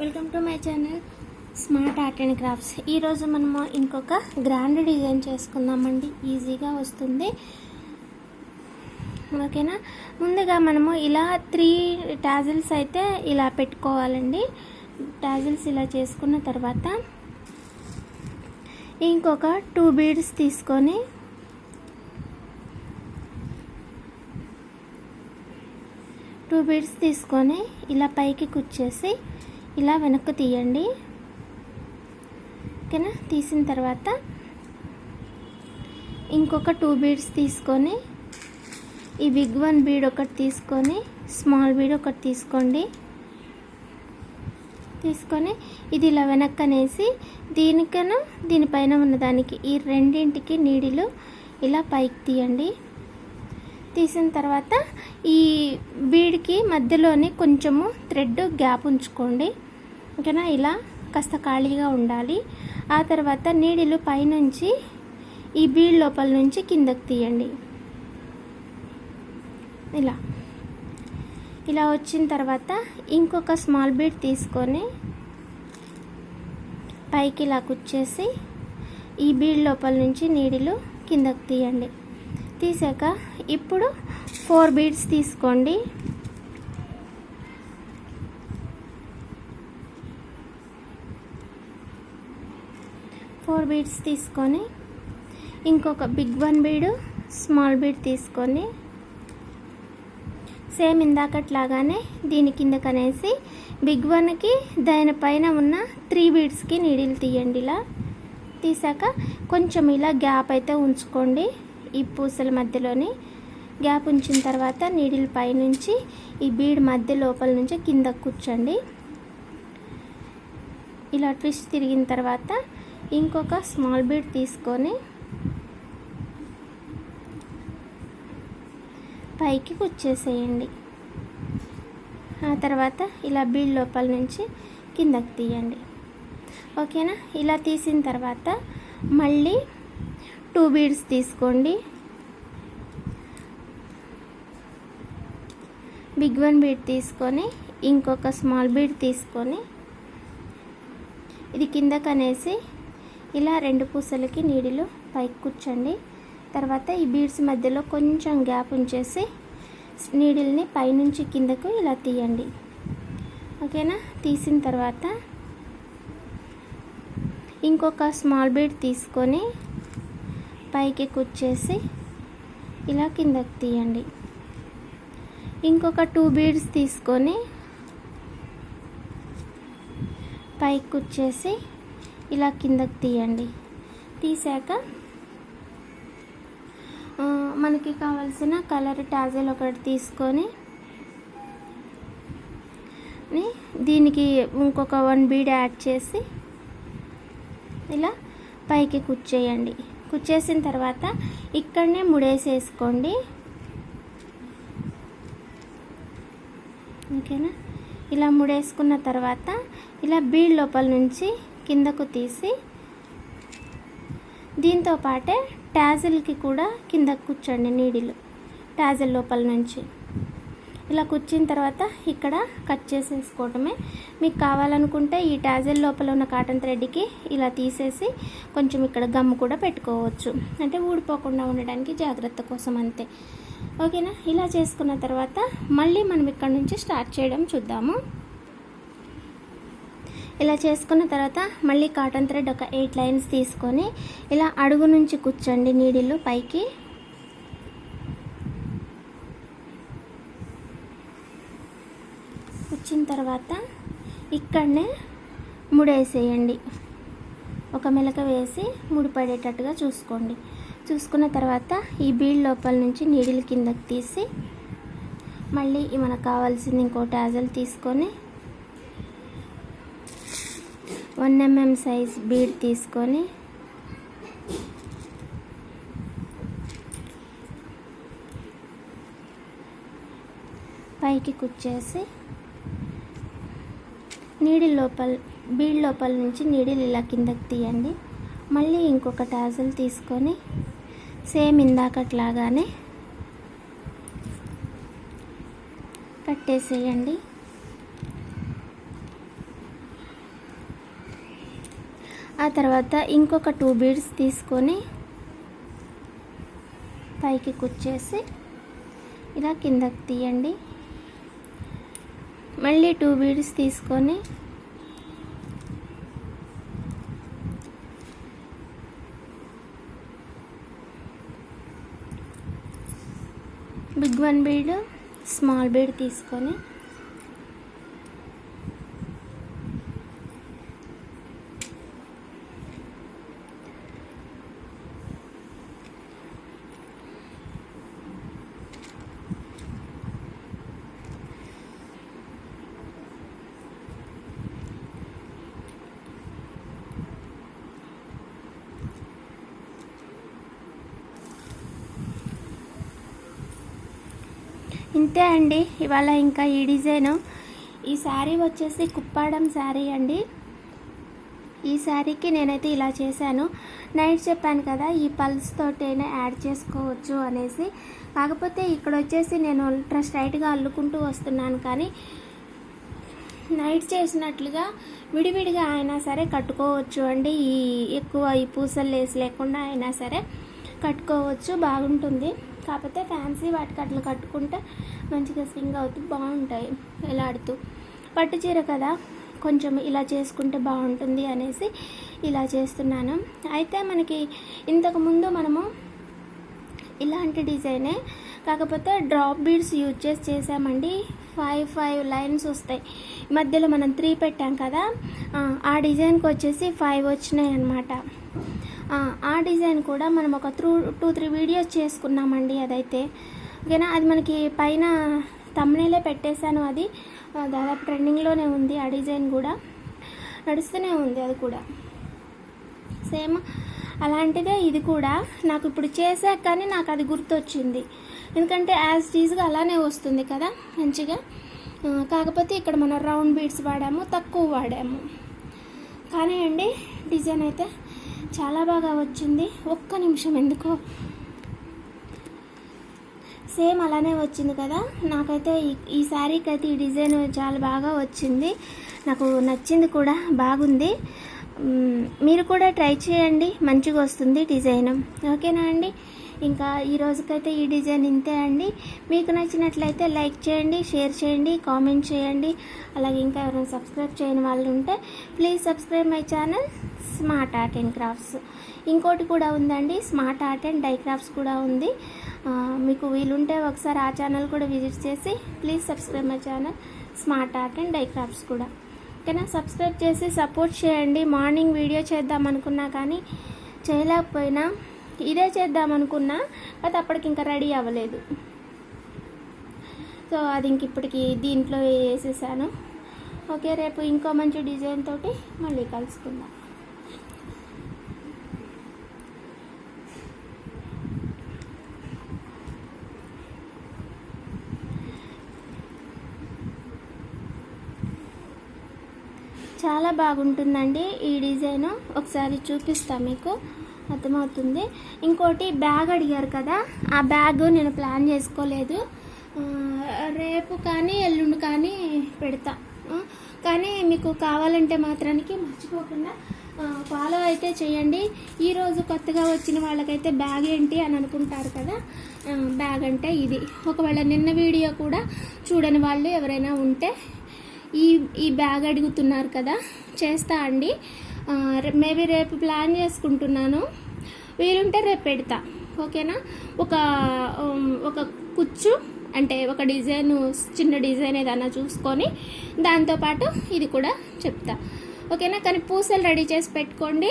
Welcome to my channel smart art and crafts. ఈరోజు మనము ఇంకొక గ్రాండ్ డిజైన్ చేసుకుందామండి. ఈజీగా వస్తుంది. ఓకేనా? ముందుగా మనము ఇలా త్రీ టాజిల్స్ అయితే ఇలా పెట్టుకోవాలండి. టాజిల్స్ ఇలా చేసుకున్న తర్వాత ఇంకొక టూ బీడ్స్ తీసుకొని టూ బీడ్స్ తీసుకొని ఇలా పైకి కుచ్చేసి ఇలా వెనక్కు తీయండి. ఓకేనా? తీసిన తర్వాత ఇంకొక టూ బీడ్స్ తీసుకొని ఈ బిగ్ వన్ బీడ్ ఒకటి తీసుకొని స్మాల్ బీడ్ ఒకటి తీసుకోండి. తీసుకొని ఇది ఇలా వెనక్కనేసి దీనికను దీనిపైన ఉన్నదానికి ఈ రెండింటికి నీడిలు ఇలా పైకి తీయండి. తీసిన తర్వాత ఈ బీడ్కి మధ్యలోనే కొంచెము థ్రెడ్ గ్యాప్ ఉంచుకోండి. ఓకేనా ఇలా కాస్త ఖాళీగా ఉండాలి. ఆ తర్వాత నీడిలు పైనుంచి ఈ బీడ్ లోపల నుంచి కిందకు తీయండి. ఇలా. ఇలా వచ్చిన తర్వాత ఇంకొక స్మాల్ బీడ్ తీసుకొని పైకి ఇలా కుచ్చేసి ఈ బీడ్ లోపల నుంచి నీడిలు కిందకు తీయండి. తీసాక ఇప్పుడు ఫోర్ బీడ్స్ తీసుకోండి. ఫోర్ బీడ్స్ తీసుకొని ఇంకొక big one bead small bead తీసుకొని సేమ్ ఇందాకట్లాగానే దీని కింద కనేసి బిగ్ వన్కి దానిపైన ఉన్న త్రీ బీడ్స్కి నీడిల్ తీయండి ఇలా. తీసాక కొంచెం ఇలా గ్యాప్ అయితే ఉంచుకోండి ఈ పూసల మధ్యలోని. గ్యాప్ ఉంచిన తర్వాత నీడిల్ పైనుంచి ఈ బీడ్ మధ్య లోపల నుంచి కింద కూర్చోండి. ఇలా ట్విస్ట్ తిరిగిన తర్వాత ఇంకొక స్మాల్ బీడ్ తీసుకొని పైకి కుచ్చేసేయండి. ఆ తర్వాత ఇలా బీడ్ లోపల నుంచి కిందకి తీయండి. ఓకేనా? ఇలా తీసిన తర్వాత మళ్ళీ టూ బీడ్స్ తీసుకోండి. బిగ్ వన్ బీడ్ తీసుకొని ఇంకొక స్మాల్ బీడ్ తీసుకొని ఇది కిందకు అనేసి ఇలా రెండు పూసలకి నీడిలు పైకి కూర్చండి. తర్వాత ఈ బీడ్స్ మధ్యలో కొంచెం గ్యాప్ ఉంచేసి నీడిల్ని పైనుంచి కిందకు ఇలా తీయండి. ఓకేనా? తీసిన తర్వాత ఇంకొక స్మాల్ బీడ్ తీసుకొని పైకి కుచ్చేసి ఇలా కిందకి తీయండి. ఇంకొక టూ బీడ్స్ తీసుకొని పైకి కుచ్చేసి ఇలా కిందకి తీయండి. తీసాక మనకి కావాల్సిన కలర్ టాజల్ ఒకటి తీసుకొని దీనికి ఇంకొక వన్ బీడ్ యాడ్ చేసి ఇలా పైకి కుచ్చేయండి. కుచ్చేసిన తర్వాత ఇక్కడనే ముడేసేసుకోండి. ఓకేనా? ఇలా ముడేసుకున్న తర్వాత ఇలా బీడ్ లోపల నుంచి కిందకు తీసి దీంతో పాటే ట్యాజిల్కి కూడా కిందకు కూర్చోండి నీడిలు. ట్యాజిల్ లోపల నుంచి. ఇలా కూర్చిన తర్వాత ఇక్కడ కట్ చేసేసుకోవటమే. మీకు కావాలనుకుంటే ఈ టాజెల్ లోపల ఉన్న కాటన్ థ్రెడ్కి ఇలా తీసేసి కొంచెం ఇక్కడ గమ్ము కూడా పెట్టుకోవచ్చు. అంటే ఊడిపోకుండా ఉండడానికి జాగ్రత్త కోసం అంతే. ఓకేనా? ఇలా చేసుకున్న తర్వాత మళ్ళీ మనం ఇక్కడ నుంచి స్టార్ట్ చేయడం చూద్దాము. ఇలా చేసుకున్న తర్వాత మళ్ళీ కాటన్ థ్రెడ్ ఒక ఎయిట్ లైన్స్ తీసుకొని ఇలా అడుగు నుంచి కూర్చోండి నీడిల్లు పైకి. కూర్చిన తర్వాత ఇక్కడనే ముడేసేయండి. ఒక మెలక వేసి ముడిపడేటట్టుగా చూసుకోండి. చూసుకున్న తర్వాత ఈ బీడ్ లోపల నుంచి నీడిల్ కిందకి తీసి మళ్ళీ మనకు కావాల్సింది ఇంకో టాజల్ తీసుకొని వన్ ఎంఎం సైజ్ బీడ్ తీసుకొని పైకి కుచ్చేసి నీడి లోపల బీడ్ లోపల నుంచి నీడిల్ ఇలా కిందకి తీయండి. మళ్ళీ ఇంకొక టాజల్ తీసుకొని సేమ్ ఇందాకట్లాగానే కట్టేసేయండి. తర్వాత ఇంకొక టూ బీడ్స్ తీసుకొని పైకి కుచ్చేసి ఇలా కిందకి తీయండి. మళ్ళీ టూ బీడ్స్ తీసుకొని big one bead small bead తీసుకొని ఇంతే అండి. ఇవాళ ఇంకా ఈ డిజైను ఈ శారీ వచ్చేసి కుప్పాడం శారీ అండి. ఈ శారీకి నేనైతే ఇలా చేశాను. నైట్ చెప్పాను కదా ఈ పల్స్ తోటైనా యాడ్ చేసుకోవచ్చు అనేసి. కాకపోతే ఇక్కడ వచ్చేసి నేను అల్ట్రా స్ట్రైట్గా అల్లుకుంటూ వస్తున్నాను కానీ నైట్ చేసినట్లుగా విడివిడిగా అయినా సరే కట్టుకోవచ్చు అండి. ఈ ఎక్కువ ఈ పూసలు లేసి లేకుండా అయినా సరే కట్టుకోవచ్చు బాగుంటుంది. కాకపోతే ఫ్యాన్సీ వాటికి అట్లా కట్టుకుంటే మంచిగా స్వింగ్ అవుతూ బాగుంటాయి. ఎలాడుతూ పట్టు చీర కదా కొంచెం ఇలా చేసుకుంటే బాగుంటుంది అనేసి ఇలా చేస్తున్నాను. అయితే మనకి ఇంతకుముందు మనము ఇలాంటి డిజైనే కాకపోతే డ్రాప్ బీడ్స్ యూజ్ చేసి చేసామండి. ఫైవ్ ఫైవ్ లైన్స్ వస్తాయి. మధ్యలో మనం త్రీ పెట్టాం కదా ఆ, ఆ డిజైన్కి వచ్చేసి ఫైవ్ వచ్చినాయి అన్నమాట ఆ, డిజైన్ కూడా మనం ఒక త్రూ టూ త్రీ వీడియోస్ చేసుకున్నామండి అదైతే. ఓకేనా? అది మనకి పైన తమ్నేలే పెట్టేశాను అది. దాదాపు ట్రెండింగ్లోనే ఉంది ఆ డిజైన్ కూడా. నడుస్తూనే ఉంది అది కూడా. సేమ్ అలాంటిదే ఇది కూడా. నాకు ఇప్పుడు చేశాక కానీ నాకు అది గుర్తొచ్చింది. ఎందుకంటే యాజ్ టీజ్గా అలానే వస్తుంది కదా మంచిగా. కాకపోతే ఇక్కడ మనం రౌండ్ బీడ్స్ వాడాము తక్కువ వాడాము. కానీ అండి డిజైన్ అయితే. చాలా బాగా వచ్చింది. ఒక్క నిమిషం ఎందుకో? సేమ్ అలానే వచ్చింది కదా? నాకైతే ఈ- ఈ శారీకి అయితే ఈ డిజైన్ చాలా బాగా వచ్చింది. నాకు నచ్చింది కూడా బాగుంది. మీరు కూడా ట్రై చేయండి. మంచిగా వస్తుంది డిజైన్. ఓకేనా అండి? ఇంకా ఈ రోజుకైతే ఈ డిజైన్ ఇంతే అండి. మీకు నచ్చినట్లయితే లైక్ చేయండి షేర్ చేయండి కామెంట్ చేయండి. అలాగే ఇంకా ఎవరైనా సబ్స్క్రైబ్ చేయని వాళ్ళు ఉంటే please subscribe my channel smart art and crafts. ఇంకోటి కూడా ఉందండి smart art and dye crafts కూడా ఉంది. మీకు వీలుంటే ఒకసారి ఆ ఛానల్ కూడా విజిట్ చేసి please subscribe my channel smart art and dye crafts కూడా. ఓకేనా? సబ్స్క్రైబ్ చేసి సపోర్ట్ చేయండి. మార్నింగ్ వీడియో చేద్దాం అనుకున్నా కానీ చేయలేకపోయినా ఇదే చేద్దాం అనుకున్నా అది అప్పటికి ఇంకా రెడీ అవ్వలేదు. సో అది ఇంక ఇప్పటికి దీంట్లో వేసేసాను. ఓకే రేపు ఇంకో మంచి డిజైన్ తోటి మళ్ళీ కలుసుకుందాం. చాలా బాగుంటుందండి ఈ డిజైను. ఒకసారి చూపిస్తాను మీకు. అర్థమవుతుంది. ఇంకోటి బ్యాగ్ అడిగారు కదా ఆ బ్యాగ్ నేను ప్లాన్ చేసుకోలేదు. రేపు కానీ ఎల్లుండి కానీ పెడతా. కానీ మీకు కావాలంటే మాత్రానికి మర్చిపోకుండా ఫాలో అయితే చేయండి. ఈరోజు కొత్తగా వచ్చిన వాళ్ళకైతే బ్యాగ్ ఏంటి అని అనుకుంటారు కదా బ్యాగ్ అంటే ఇది. ఒకవేళ నిన్న వీడియో కూడా చూడని వాళ్ళు ఎవరైనా ఉంటే ఈ ఈ బ్యాగ్ అడుగుతున్నారు కదా చేస్తా అండి. మేబీ రేపు ప్లాన్ చేసుకుంటున్నాను. వీలుంటే రేపు పెడతా. ఓకేనా? ఒక ఒక కుచ్చు అంటే ఒక డిజైన్ చిన్న డిజైన్ ఏదైనా చూసుకొని దాంతోపాటు ఇది కూడా చెప్తా. ఓకేనా? కానీ పూసలు రెడీ చేసి పెట్టుకోండి.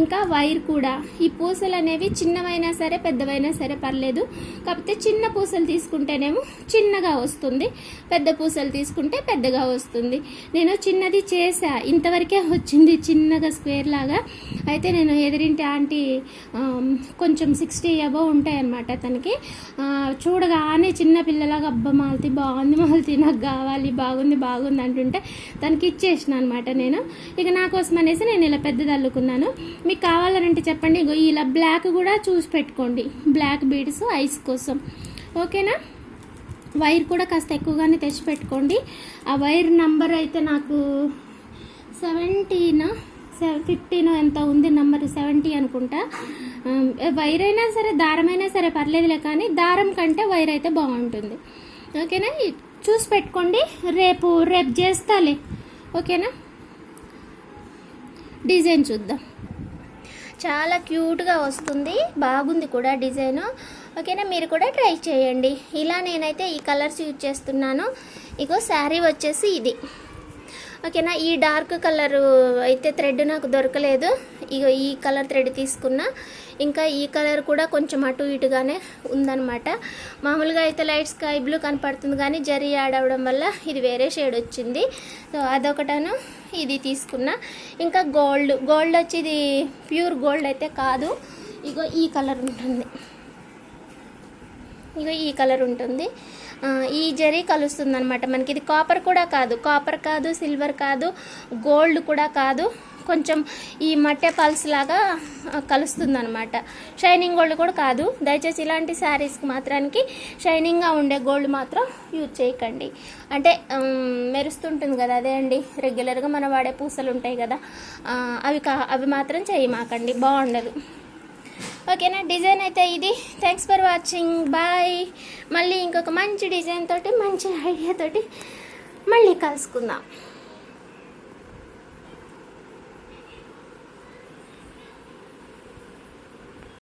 ఇంకా వైర్ కూడా. ఈ పూసలు అనేవి చిన్నవైనా సరే పెద్దవైనా సరే పర్లేదు. కాకపోతే చిన్న పూసలు తీసుకుంటేనేమో చిన్నగా వస్తుంది. పెద్ద పూసలు తీసుకుంటే పెద్దగా వస్తుంది. నేను చిన్నది చేసా ఇంతవరకే వచ్చింది చిన్నగా స్క్వేర్ లాగా. అయితే నేను ఎదిరింటి ఆంటీ కొంచెం సిక్స్టీ అబవ్ ఉంటాయన్నమాట తనకి. చూడగానే చిన్న పిల్లలాగా అబ్బా మాలతి బాగుంది మాలతి నాకు కావాలి బాగుంది బాగుంది అంటుంటే తనకి ఇచ్చేసిన అనమాట నేను. ఇక నా కోసం అనేసి నేను ఇలా పెద్దది అల్లుకున్నాను. మీకు కావాలంటే చెప్పండి. ఇలా బ్లాక్ కూడా చూసి పెట్టుకోండి. బ్లాక్ బీడ్స్ ఐస్ కోసం. ఓకేనా? వైర్ కూడా కాస్త ఎక్కువగానే తెచ్చి పెట్టుకోండి. ఆ వైర్ నంబర్ అయితే నాకు సెవెంటీన్ ఫిఫ్టీన్ ఎంత ఉంది నెంబర్ సెవెంటీ అనుకుంటా. వైర్ అయినా సరే దారమైనా సరే పర్లేదులే కానీ దారం కంటే వైర్ అయితే బాగుంటుంది. ఓకేనా? చూసి పెట్టుకోండి. రేపు రేపు చేస్తాలే. ఓకేనా? డిజైన్ చూద్దాం. చాలా క్యూట్గా వస్తుంది. బాగుంది కూడా డిజైన్. ఓకేనా? మీరు కూడా ట్రై చేయండి. ఇలా నేనైతే ఈ కలర్స్ యూజ్ చేస్తున్నాను. ఇగో శారీ వచ్చేసి ఇది. ఓకేనా? ఈ డార్క్ కలర్ అయితే థ్రెడ్ నాకు దొరకలేదు. ఇగో ఈ కలర్ థ్రెడ్ తీసుకున్నా. ఇంకా ఈ కలర్ కూడా కొంచెం అటు ఇటుగానే ఉందన్నమాట. మామూలుగా అయితే లైట్ స్కై బ్లూ కనపడుతుంది కానీ జరీ యాడ్ అవ్వడం వల్ల ఇది వేరే షేడ్ వచ్చింది. సో అదొకటను ఇది తీసుకున్నా. ఇంకా గోల్డ్ గోల్డ్ వచ్చి ఇది ప్యూర్ గోల్డ్ అయితే కాదు. ఇగో ఈ కలర్ ఉంటుంది. ఇగో ఈ కలర్ ఉంటుంది. ఈ జరీ కలుస్తుంది అనమాట మనకి ఇది కాపర్ కూడా కాదు. కాపర్ కాదు సిల్వర్ కాదు గోల్డ్ కూడా కాదు. కొంచెం ఈ మట్టె పల్స్ లాగా కలుస్తుంది అనమాట షైనింగ్ గోల్డ్ కూడా కాదు. దయచేసి ఇలాంటి శారీస్కి మాత్రానికి షైనింగ్గా ఉండే గోల్డ్ మాత్రం యూజ్ చేయకండి. అంటే మెరుస్తుంటుంది కదా అదే అండి. రెగ్యులర్గా మనం వాడే పూసలు ఉంటాయి కదా అవి కా అవి మాత్రం చేయమాకండి. బాగుండదు. ఓకేనా? డిజైన్ అయితే ఇది. థ్యాంక్స్ ఫర్ వాచింగ్ బాయ్ మళ్ళీ ఇంకొక మంచి డిజైన్ తోటి మంచి ఐడియా తోటి మళ్ళీ కలుసుకుందాం.